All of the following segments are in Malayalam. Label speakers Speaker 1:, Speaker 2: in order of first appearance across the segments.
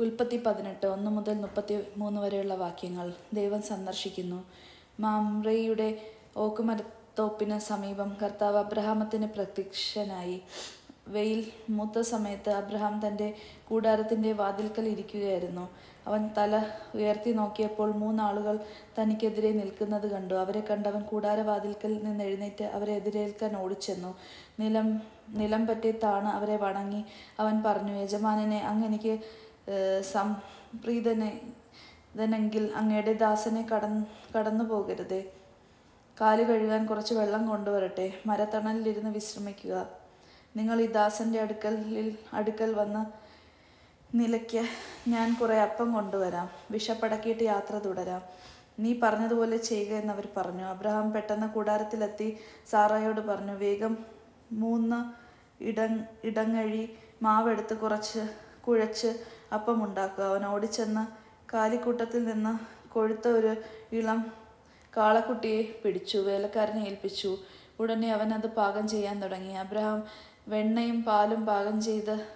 Speaker 1: ഉൽപ്പത്തി പതിനെട്ട് ഒന്ന് മുതൽ മുപ്പത്തി മൂന്ന് വരെയുള്ള വാക്യങ്ങൾ ദൈവം സന്ദർശിക്കുന്നു. മാമ്രയുടെ ഓക്കുമരത്തോപ്പിന് സമീപം കർത്താവ് അബ്രഹാമത്തിന് പ്രത്യക്ഷനായി. വെയിൽ മൂത്ത സമയത്ത് അബ്രഹാം തന്റെ കൂടാരത്തിന്റെ വാതിൽക്കൽ ഇരിക്കുകയായിരുന്നു. അവൻ തല ഉയർത്തി നോക്കിയപ്പോൾ മൂന്നാളുകൾ തനിക്കെതിരെ നിൽക്കുന്നത് കണ്ടു. അവരെ കണ്ടവൻ കൂടാരവാതിൽക്കൽ നിന്ന് എഴുന്നേറ്റ് അവരെ എതിരേൽക്കാൻ ഓടിച്ചെന്നു. നിലം നിലം പറ്റി താണ് അവരെ വണങ്ങി അവൻ പറഞ്ഞു യജമാനനെ അങ്ങ് എനിക്ക് സംപ്രീതനെ ഇതനെങ്കിൽ അങ്ങയുടെ ദാസനെ കടന്ന് കടന്നു പോകരുതേ. കാൽ കഴുകാൻ കുറച്ച് വെള്ളം കൊണ്ടുവരട്ടെ. മരത്തണലിലിരുന്ന് വിശ്രമിക്കുക. നിങ്ങൾ ഈ ദാസന്റെ അടുക്കലിൽ അടുക്കൽ വന്ന് നിലയ്ക്ക് ഞാൻ കുറെ അപ്പം കൊണ്ടുവരാം. വിഷപ്പടക്കിയിട്ട് യാത്ര തുടരാം. നീ പറഞ്ഞതുപോലെ ചെയ്യുക എന്നവർ പറഞ്ഞു. അബ്രഹാം പെട്ടെന്ന് കൂടാരത്തിലെത്തി സാറായോട് പറഞ്ഞു വേഗം മൂന്ന് ഇട ഇടങ്ങഴി മാവെടുത്ത് കുറച്ച് കുഴച്ച് അപ്പം ഉണ്ടാക്കുക അവൻ ഓടിച്ചെന്ന് കാലിക്കൂട്ടത്തിൽ നിന്ന് കൊഴുത്ത ഒരു ഇളം കാളക്കുട്ടിയെ പിടിച്ചു വേലക്കാരനെ ഏൽപ്പിച്ചു. ഉടനെ അവൻ അത് പാകം ചെയ്യാൻ തുടങ്ങി. അബ്രഹാം വെണ്ണയും പാലും പാകം ചെയ്ത്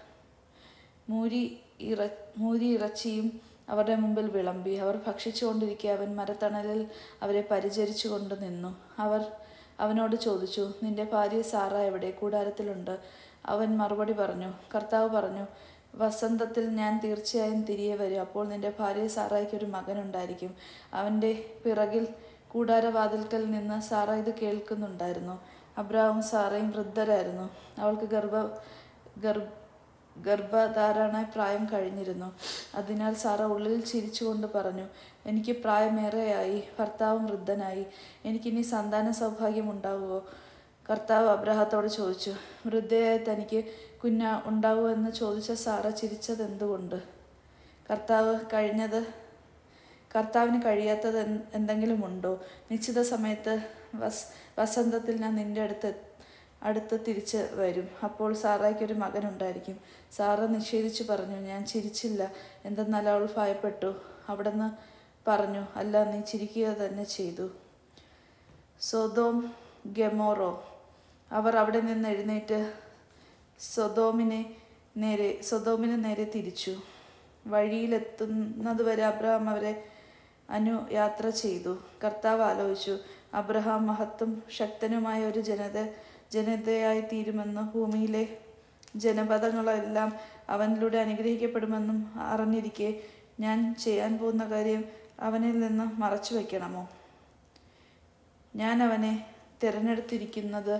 Speaker 1: മൂരി ഇറ മൂരി ഇറച്ചിയും അവരുടെ മുമ്പിൽ വിളമ്പി. അവർ ഭക്ഷിച്ചുകൊണ്ടിരിക്കെ അവൻ മരത്തണലിൽ അവരെ പരിചരിച്ചു കൊണ്ട് നിന്നു. അവർ അവനോട് ചോദിച്ചു നിന്റെ ഭാര്യ സാറ എവിടെ? കൂടാരത്തിലുണ്ട്. അവൻ മറുപടി പറഞ്ഞു കർത്താവ് പറഞ്ഞു വസന്തത്തിൽ ഞാൻ തീർച്ചയായും തിരികെ വരും. അപ്പോൾ നിന്റെ ഭാര്യ സാറായിക്ക് ഒരു മകനുണ്ടായിരിക്കും. അവന്റെ പിറകിൽ കൂടാരവാതിൽക്കൽ നിന്ന് സാറ ഇത് കേൾക്കുന്നുണ്ടായിരുന്നു. അബ്രാഹും സാറയും വൃദ്ധരായിരുന്നു. അവൾക്ക് ഗർഭ ഗർഭ ഗർഭധാരണ പ്രായം കഴിഞ്ഞിരുന്നു. അതിനാൽ സാറ ഉള്ളിൽ ചിരിച്ചുകൊണ്ട് പറഞ്ഞു എനിക്ക് പ്രായമേറെയായി. ഭർത്താവും വൃദ്ധനായി. എനിക്കിനി സന്താന സൗഭാഗ്യം ഉണ്ടാവുമോ? കർത്താവ് അബ്രഹത്തോട് ചോദിച്ചു വൃദ്ധയായ തനിക്ക് കുഞ്ഞ ഉണ്ടാവുമെന്ന് ചോദിച്ച സാറ ചിരിച്ചത് എന്തുകൊണ്ട് കർത്താവ് കഴിഞ്ഞത് കർത്താവിന് കഴിയാത്തത് എന്ത് എന്തെങ്കിലും ഉണ്ടോ നിശ്ചിത സമയത്ത് വസ് വസന്തത്തിൽ ഞാൻ നിന്റെ അടുത്ത് അടുത്ത് തിരിച്ച് വരും. അപ്പോൾ സാറായ്ക്കൊരു മകനുണ്ടായിരിക്കും സാറ നിഷേധിച്ചു പറഞ്ഞു ഞാൻ ചിരിച്ചില്ല. എന്തെന്നാൽ അവൾ ഭയപ്പെട്ടു. അവിടുന്ന് പറഞ്ഞു അല്ല നീ ചിരിക്കുക തന്നെ ചെയ്തു. സോതോം ഗെമോറോ. അവർ അവിടെ നിന്ന് എഴുന്നേറ്റ് സ്വതോമിനെ നേരെ സ്വതോമിനെ നേരെ തിരിച്ചു. വഴിയിലെത്തുന്നതുവരെ അബ്രഹാം അവരെ അനു യാത്ര ചെയ്തു. കർത്താവ് ആലോചിച്ചു അബ്രഹാം മഹത്തും ശക്തനുമായ ഒരു ജനത ജനതയായി തീരുമെന്ന് ഭൂമിയിലെ ജനപദങ്ങളെല്ലാം അവനിലൂടെ അനുഗ്രഹിക്കപ്പെടുമെന്നും അറിഞ്ഞിരിക്കെ ഞാൻ ചെയ്യാൻ പോകുന്ന കാര്യം അവനിൽ നിന്ന് മറച്ചു വയ്ക്കണമോ ഞാൻ അവനെ തിരഞ്ഞെടുത്തിരിക്കുന്നത്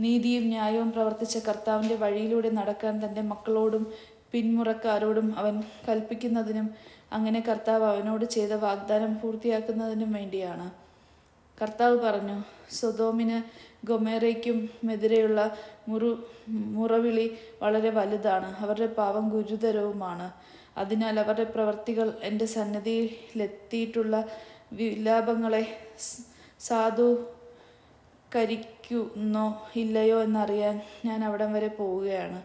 Speaker 1: നീതിയും ന്യായവും പ്രവർത്തിച്ച കർത്താവിന്റെ വഴിയിലൂടെ നടക്കാൻ തന്റെ മക്കളോടും പിന്മുറക്കാരോടും അവൻ കൽപ്പിക്കുന്നതിനും അങ്ങനെ കർത്താവ് അവനോട് ചെയ്ത വാഗ്ദാനം പൂർത്തിയാക്കുന്നതിനും വേണ്ടിയാണ്. കർത്താവ് പറഞ്ഞു സ്വതോമിന് ഗൊമേറയ്ക്കും എതിരെയുള്ള മുറു മുറവിളി വളരെ വലുതാണ്. അവരുടെ പാവം ഗുരുതരവുമാണ്. അതിനാൽ അവരുടെ പ്രവർത്തികൾ എന്റെ സന്നദ്ധിയിലെത്തിയിട്ടുള്ള വിലാപങ്ങളെ സാധു കരിക്കുന്നോ ഇല്ലയോ എന്നറിയാൻ ഞാൻ അവിടം വരെ പോവുകയാണ്.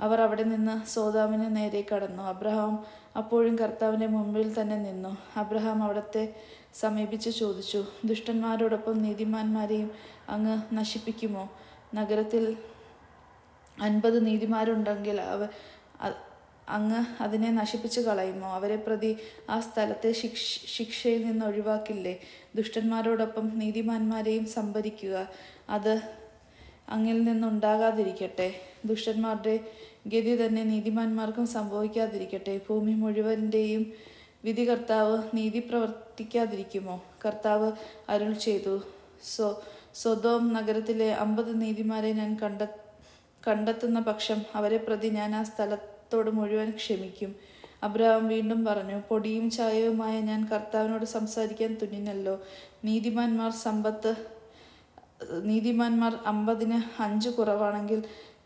Speaker 1: അവർ അവിടെ നിന്ന് സോതാമിന് നേരെ കടന്നു. അബ്രഹാം അപ്പോഴും കർത്താവിന്റെ മുമ്പിൽ തന്നെ നിന്നു. അബ്രഹാം അവിടത്തെ സമീപിച്ച് ചോദിച്ചു ദുഷ്ടന്മാരോടൊപ്പം നീതിമാന്മാരെയും അങ്ങ് നശിപ്പിക്കുമോ? നഗരത്തിൽ അൻപത് നീതിമാരുണ്ടെങ്കിൽ അവ അങ്ങ് അതിനെ നശിപ്പിച്ചു കളയുമോ? അവരെ പ്രതി ആ സ്ഥലത്തെ ശിക്ഷ ശിക്ഷയിൽ നിന്ന് ഒഴിവാക്കില്ലേ? ദുഷ്ടന്മാരോടൊപ്പം നീതിമാന്മാരെയും സംഭരിക്കുക അത് അങ്ങിൽ നിന്നുണ്ടാകാതിരിക്കട്ടെ. ദുഷ്ടന്മാരുടെ ഗതി തന്നെ നീതിമാന്മാർക്കും സംഭവിക്കാതിരിക്കട്ടെ. ഭൂമി മുഴുവന്റെയും വിധി കർത്താവ് നീതി പ്രവർത്തിക്കാതിരിക്കുമോ? കർത്താവ് അരുൾ ചെയ്തു. സോ സ്വതോം നഗരത്തിലെ അമ്പത് നീതിമാരെ ഞാൻ കണ്ട കണ്ടെത്തുന്ന പക്ഷം അവരെ പ്രതി ഞാൻ ആ സ്ഥലത്തോട് മുഴുവൻ ക്ഷമിക്കും. അബ്രഹാം വീണ്ടും പറഞ്ഞു പൊടിയും ചായവുമായ ഞാൻ കർത്താവിനോട് സംസാരിക്കാൻ തുനിഞ്ഞല്ലോ. നീതിമാന്മാർ സമ്പത്ത് നീതിമാന്മാർ അമ്പതിന് അഞ്ച് കുറവാണെങ്കിൽ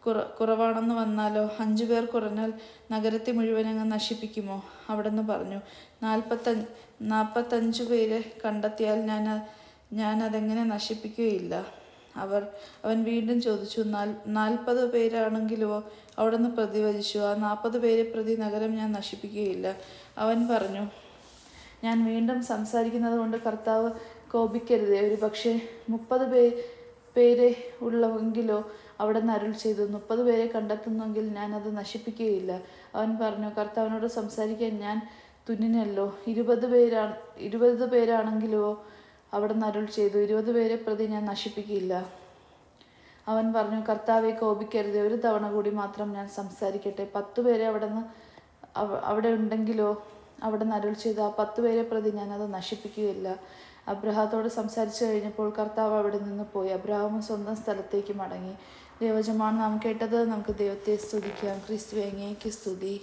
Speaker 1: കുറ കുറവാണെന്ന് വന്നാലോ? അഞ്ചു പേർ കുറഞ്ഞാൽ നഗരത്തെ മുഴുവൻ അങ്ങ് നശിപ്പിക്കുമോ? അവിടെന്ന് പറഞ്ഞു നാൽപ്പത്തഞ്ച് നാൽപ്പത്തഞ്ച് പേരെ കണ്ടെത്തിയാൽ ഞാൻ ഞാൻ അതെങ്ങനെ നശിപ്പിക്കുകയില്ല. അവർ അവൻ വീണ്ടും ചോദിച്ചു നാൽ നാൽപ്പത് പേരാണെങ്കിലോ അവിടുന്ന് പ്രതിവചിച്ചു? ആ നാൽപ്പത് പേരെ പ്രതി നഗരം ഞാൻ നശിപ്പിക്കുകയില്ല. അവൻ പറഞ്ഞു ഞാൻ വീണ്ടും സംസാരിക്കുന്നത് കൊണ്ട് കർത്താവ് കോപിക്കരുതേ. ഒരു പക്ഷേ മുപ്പത് പേ പേരെ ഉള്ളവെങ്കിലോ അവിടെ നിന്ന് അരുൾ ചെയ്തു. മുപ്പത് പേരെ കണ്ടെത്തുന്നെങ്കിൽ ഞാൻ അത് നശിപ്പിക്കുകയില്ല. അവൻ പറഞ്ഞു കർത്താവിനോട് സംസാരിക്കാൻ ഞാൻ തുന്നിനല്ലോ. ഇരുപത് പേരാണ് ഇരുപത് പേരാണെങ്കിലോ അവിടെ നിന്ന് അരുൾ ചെയ്തു. ഇരുപത് പേരെ പ്രതി ഞാൻ നശിപ്പിക്കില്ല. അവൻ പറഞ്ഞു കർത്താവെ കോപിക്കരുത്. ഒരു തവണ കൂടി മാത്രം ഞാൻ സംസാരിക്കട്ടെ. പത്ത് പേരെ അവിടെ നിന്ന് അവിടെ ഉണ്ടെങ്കിലോ? അവിടെ നിന്ന് അരുൾ ചെയ്തു. ആ പത്ത് പേരെ പ്രതി ഞാനത് നശിപ്പിക്കുകയില്ല. അബ്രഹാത്തോട് സംസാരിച്ചു കഴിഞ്ഞപ്പോൾ കർത്താവ് അവിടെ നിന്ന് പോയി. അബ്രഹാമും സ്വന്തം സ്ഥലത്തേക്ക് മടങ്ങി. ദൈവജമാണ് നാം കേട്ടത് നമുക്ക് ദൈവത്തെ സ്തുതിക്കാം. ക്രിസ്തു എങ്ങേക്ക് സ്തുതി.